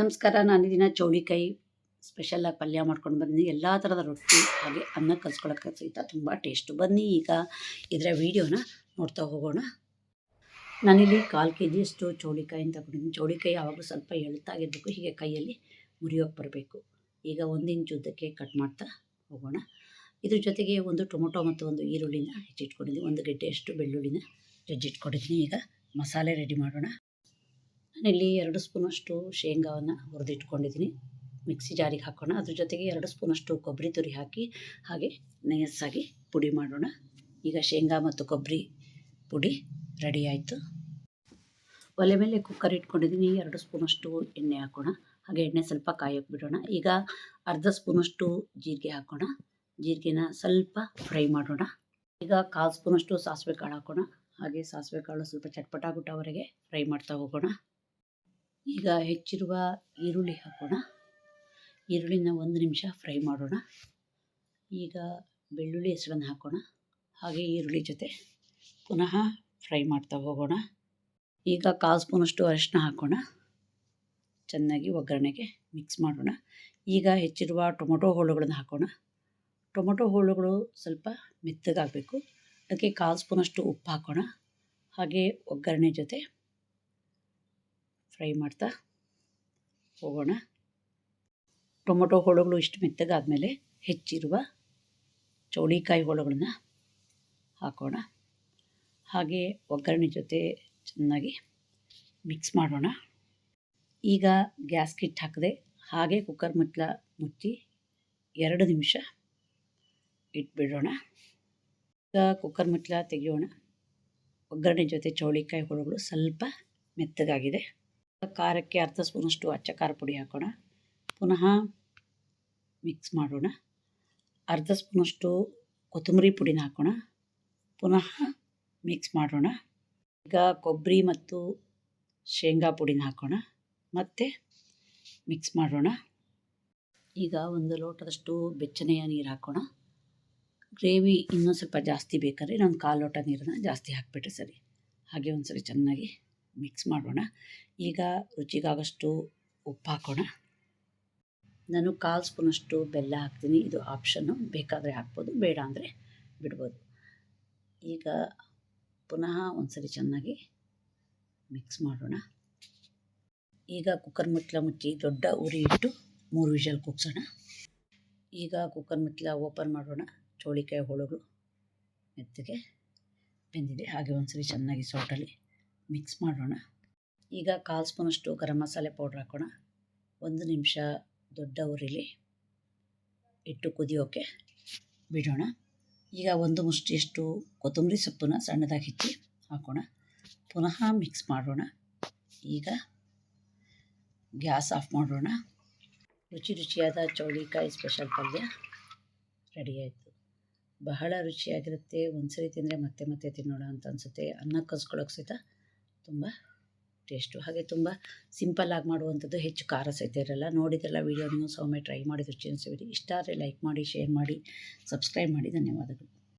ನಮಸ್ಕಾರ, ನಾನು ದಿನ ಚೌಳಿಕಾಯಿ. ಸ್ಪೆಷಲಾಗಿ ಪಲ್ಯ ಮಾಡ್ಕೊಂಡು ಬಂದಿದ್ದೀನಿ ಎಲ್ಲ ಥರದ ರೊಟ್ಟಿ ಹಾಗೆ ಅನ್ನ ಕಲ್ಸ್ಕೊಳಕ್ಕೆ ಸಹಿತ ತುಂಬ ಟೇಸ್ಟು ಬನ್ನಿ ಈಗ ಇದರ ವೀಡಿಯೋನ ನೋಡ್ತಾ ಹೋಗೋಣ. ನಾನಿಲ್ಲಿ ಕಾಲು ಕೆ ಜಿಯಷ್ಟು ಚೌಳಿಕಾಯಿ ಅಂತ ತಗೊಂಡಿದ್ದೀನಿ. ಚೌಳಿಕಾಯಿ ಯಾವಾಗಲೂ ಸ್ವಲ್ಪ ಎಳ್ತಾಗಿರ್ಬೇಕು ಹೀಗೆ ಕೈಯಲ್ಲಿ ಮುರಿಯೋಕೆ ಬರಬೇಕು. ಈಗ ಒಂದು ಇಂಚು ಉದ್ದಕ್ಕೆ ಕಟ್ ಮಾಡ್ತಾ ಹೋಗೋಣ. ಇದ್ರ ಜೊತೆಗೆ ಒಂದು ಟೊಮೊಟೊ ಮತ್ತು ಒಂದು ಈರುಳ್ಳಿನ ಹೆಚ್ಚಿಟ್ಕೊಂಡಿದ್ದೀನಿ. ಒಂದು ಗೆಡ್ಡೆಯಷ್ಟು ಬೆಳ್ಳುಳ್ಳಿನ ಜಜ್ಜಿಟ್ಕೊಂಡಿದ್ದೀನಿ ಈಗ ಮಸಾಲೆ ರೆಡಿ ಮಾಡೋಣ. ನಾನಿಲ್ಲಿ ಎರಡು ಸ್ಪೂನಷ್ಟು ಶೇಂಗಾವನ್ನು ಹುರಿದಿಟ್ಕೊಂಡಿದ್ದೀನಿ. ಮಿಕ್ಸಿ ಜಾರಿಗೆ ಹಾಕೋಣ. ಅದ್ರ ಜೊತೆಗೆ ಎರಡು ಸ್ಪೂನಷ್ಟು ಕೊಬ್ಬರಿ ತುರಿ ಹಾಕಿ, ಹಾಗೆ ನಯಸ್ಸಾಗಿ ಪುಡಿ ಮಾಡೋಣ. ಈಗ ಶೇಂಗಾ ಮತ್ತು ಕೊಬ್ಬರಿ ಪುಡಿ ರೆಡಿ ಆಯಿತು. ಒಲೆ ಮೇಲೆ ಕುಕ್ಕರ್ ಇಟ್ಕೊಂಡಿದ್ದೀನಿ. ಎರಡು ಸ್ಪೂನಷ್ಟು ಎಣ್ಣೆ ಹಾಕೋಣ. ಹಾಗೆ ಎಣ್ಣೆ ಸ್ವಲ್ಪ ಕಾಯೋಕೆ ಬಿಡೋಣ. ಈಗ ಅರ್ಧ ಸ್ಪೂನಷ್ಟು ಜೀರಿಗೆ ಹಾಕೋಣ. ಜೀರಿಗೆನ ಸ್ವಲ್ಪ ಫ್ರೈ ಮಾಡೋಣ. ಈಗ ಕಾಲು ಸ್ಪೂನಷ್ಟು ಸಾಸಿವೆ ಕಾಳು ಹಾಕೋಣ. ಹಾಗೆ ಸಾಸಿವೆ ಕಾಳು ಸ್ವಲ್ಪ ಚಟ್ಪಟ ಗುಟ್ಟವರೆಗೆ ಫ್ರೈ ಮಾಡ್ತಾ ಹೋಗೋಣ. ಈಗ ಹೆಚ್ಚಿರುವ ಈರುಳ್ಳಿ ಹಾಕೋಣ. ಈರುಳ್ಳಿನ ಒಂದು ನಿಮಿಷ ಫ್ರೈ ಮಾಡೋಣ. ಈಗ ಬೆಳ್ಳುಳ್ಳಿ ಹೆಸರನ್ನು ಹಾಕೋಣ. ಹಾಗೆ ಈರುಳ್ಳಿ ಜೊತೆ ಪುನಃ ಫ್ರೈ ಮಾಡ್ತಾ ಹೋಗೋಣ. ಈಗ ಕಾಲು ಸ್ಪೂನಷ್ಟು ಅರಿಶಿನ ಹಾಕೋಣ. ಚೆನ್ನಾಗಿ ಒಗ್ಗರಣೆಗೆ ಮಿಕ್ಸ್ ಮಾಡೋಣ. ಈಗ ಹೆಚ್ಚಿರುವ ಟೊಮೊಟೊ ಹೋಳುಗಳನ್ನು ಹಾಕೋಣ. ಟೊಮೊಟೊ ಹೋಳುಗಳು ಸ್ವಲ್ಪ ಮೆತ್ತಗಾಗಬೇಕು. ಅದಕ್ಕೆ ಕಾಲು ಸ್ಪೂನಷ್ಟು ಉಪ್ಪು ಹಾಕೋಣ. ಹಾಗೆ ಒಗ್ಗರಣೆ ಜೊತೆ ಫ್ರೈ ಮಾಡ್ತಾ ಹೋಗೋಣ. ಟೊಮೊಟೊ ಹೋಳುಗಳು ಇಷ್ಟು ಮೆತ್ತಗಾದಮೇಲೆ ಹೆಚ್ಚಿರುವ ಚೌಳಿಕಾಯಿ ಹೋಳುಗಳನ್ನ ಹಾಕೋಣ. ಹಾಗೆ ಒಗ್ಗರಣೆ ಜೊತೆ ಚೆನ್ನಾಗಿ ಮಿಕ್ಸ್ ಮಾಡೋಣ. ಈಗ ಗ್ಯಾಸ್ ಕಿಟ್ ಹಾಕದೆ ಹಾಗೆ ಕುಕ್ಕರ್ ಮುಚ್ಚಲ ಮುಚ್ಚಿ ಎರಡು ನಿಮಿಷ ಇಟ್ಬಿಡೋಣ. ಈಗ ಕುಕ್ಕರ್ ಮುಚ್ಚಲ ತೆಗೆಯೋಣ. ಒಗ್ಗರಣೆ ಜೊತೆ ಚೌಳಿಕಾಯಿ ಹೋಳುಗಳು ಸ್ವಲ್ಪ ಮೆತ್ತಗಾಗಿದೆ. ಖಾರಕ್ಕೆ ಅರ್ಧ ಸ್ಪೂನಷ್ಟು ಅಚ್ಚ ಖಾರ ಪುಡಿ ಹಾಕೋಣ. ಪುನಃ ಮಿಕ್ಸ್ ಮಾಡೋಣ. ಅರ್ಧ ಸ್ಪೂನಷ್ಟು ಕೊತ್ತಂಬರಿ ಪುಡಿನ ಹಾಕೋಣ. ಪುನಃ ಮಿಕ್ಸ್ ಮಾಡೋಣ. ಈಗ ಕೊಬ್ಬರಿ ಮತ್ತು ಶೇಂಗಾ ಪುಡಿನ ಹಾಕೋಣ. ಮತ್ತು ಮಿಕ್ಸ್ ಮಾಡೋಣ. ಈಗ ಒಂದು ಲೋಟದಷ್ಟು ಬೆಚ್ಚನೆಯ ನೀರು ಹಾಕೋಣ. ಗ್ರೇವಿ ಇನ್ನೂ ಸ್ವಲ್ಪ ಜಾಸ್ತಿ ಬೇಕಾದ್ರೆ ನಾನು ಕಾಲು ಲೋಟ ನೀರನ್ನು ಜಾಸ್ತಿ ಹಾಕಿಬಿಟ್ರೆ ಸರಿ. ಹಾಗೆ ಒಂದು ಸರಿ ಚೆನ್ನಾಗಿ ಮಿಕ್ಸ್ ಮಾಡೋಣ. ಈಗ ರುಚಿಗಾಗಷ್ಟು ಉಪ್ಪು ಹಾಕೋಣ. ನಾನು ಕಾಲು ಸ್ಪೂನಷ್ಟು ಬೆಲ್ಲ ಹಾಕ್ತೀನಿ. ಇದು ಆಪ್ಷನ್ನು. ಬೇಕಾದರೆ ಹಾಕ್ಬೋದು, ಬೇಡ ಅಂದರೆ ಬಿಡ್ಬೋದು. ಈಗ ಪುನಃ ಒಂದ್ಸರಿ ಚೆನ್ನಾಗಿ ಮಿಕ್ಸ್ ಮಾಡೋಣ. ಈಗ ಕುಕ್ಕರ್ ಮುಚ್ಚಲ ಮುಚ್ಚಿ ದೊಡ್ಡ ಉರಿ ಇಟ್ಟು ಮೂರು ವಿಷಲ್ ಕುಗ್ಸೋಣ. ಈಗ ಕುಕ್ಕರ್ ಮುಚ್ಚಲ ಓಪನ್ ಮಾಡೋಣ. ಚೋಳಿಕಾಯಿ ಹೋಳುಗಳು, ಮೆತ್ತಗೆ ಬೆಂದಿದೆ. ಹಾಗೆ ಒಂದ್ಸರಿ ಚೆನ್ನಾಗಿ ಸೌಟಲ್ಲಿ ಮಿಕ್ಸ್ ಮಾಡೋಣ. ಈಗ ಕಾಲು ಸ್ಪೂನಷ್ಟು ಗರಂ ಮಸಾಲೆ ಪೌಡ್ರ್ ಹಾಕೋಣ. ಒಂದು ನಿಮಿಷ ದೊಡ್ಡ ಉರಿಲಿ ಇಟ್ಟು ಕುದಿಯೋಕೆ ಬಿಡೋಣ. ಈಗ ಒಂದು ಮುಷ್ಟಿಯಷ್ಟು ಕೊತ್ತಂಬರಿ ಸೊಪ್ಪನ್ನ ಸಣ್ಣದಾಗಿ ಹೆಚ್ಚಿ ಹಾಕೋಣ. ಪುನಃ ಮಿಕ್ಸ್ ಮಾಡೋಣ. ಈಗ ಗ್ಯಾಸ್ ಆಫ್ ಮಾಡೋಣ. ರುಚಿ ರುಚಿಯಾದ ಚೌಳಿಕಾಯಿ ಸ್ಪೆಷಲ್ ಪಲ್ಯ ರೆಡಿ ಆಯಿತು. ಬಹಳ ರುಚಿಯಾಗಿರುತ್ತೆ. ಒಂದು ಸರಿ ತಿಂದರೆ ಮತ್ತೆ ಮತ್ತೆ ತಿನ್ನೋಣ ಅಂತ ಅನಿಸುತ್ತೆ. ಅನ್ನ ಕಸ್ಕೊಳ್ಳೋಕೆ ಸಹಿತ ತುಂಬ ಟೇಸ್ಟು ಹಾಗೆ ತುಂಬ ಸಿಂಪಲ್ಲಾಗಿ ಮಾಡುವಂಥದ್ದು ಹೆಚ್ಚು ಖಾರ ಸಹಿತ ಇರಲ್ಲ. ನೋಡಿದ್ರಲ್ಲ ವೀಡಿಯೋನೂ ಸೌಮ್ಯ ಟ್ರೈ ಮಾಡಿ ರುಚಿ ಅನಿಸಿಬಿಡಿ ಇಷ್ಟ ಆದರೆ ಲೈಕ್ ಮಾಡಿ ಶೇರ್ ಮಾಡಿ ಸಬ್ಸ್ಕ್ರೈಬ್ ಮಾಡಿ. ಧನ್ಯವಾದಗಳು.